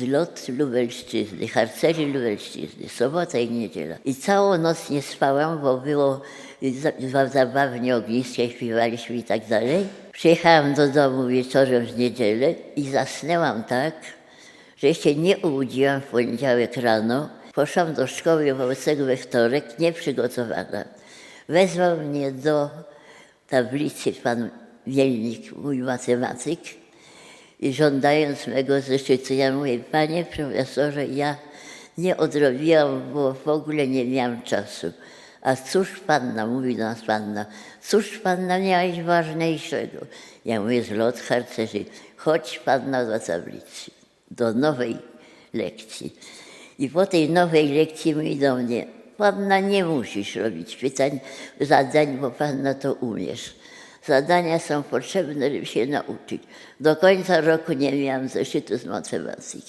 zlot Lubelszczyzny, harcerzy Lubelszczyzny, sobota i niedziela. I całą noc nie spałam, bo było za- za- zabawnie ogniskie, śpiewaliśmy i tak dalej. Przyjechałam do domu wieczorem w niedzielę i zasnęłam tak, że się nie obudziłam w poniedziałek rano. Poszłam do szkoły wobec we wtorek, nieprzygotowana. Wezwał mnie do tablicy pan Wielnik, mój matematyk, i żądając mego zeszytu, ja mówię, panie profesorze, ja nie odrobiłam, bo w ogóle nie miałam czasu. A cóż panna, mówi do nas panna, cóż panna miałaś ważniejszego? Ja mówię, zlot harcerzy, chodź panna do tablicy, do nowej lekcji. I po tej nowej lekcji mówi do mnie, panna nie musisz robić pytań, zadań, bo panna to umiesz. Zadania są potrzebne, żeby się nauczyć. Do końca roku nie miałam zeszytu z matematyki.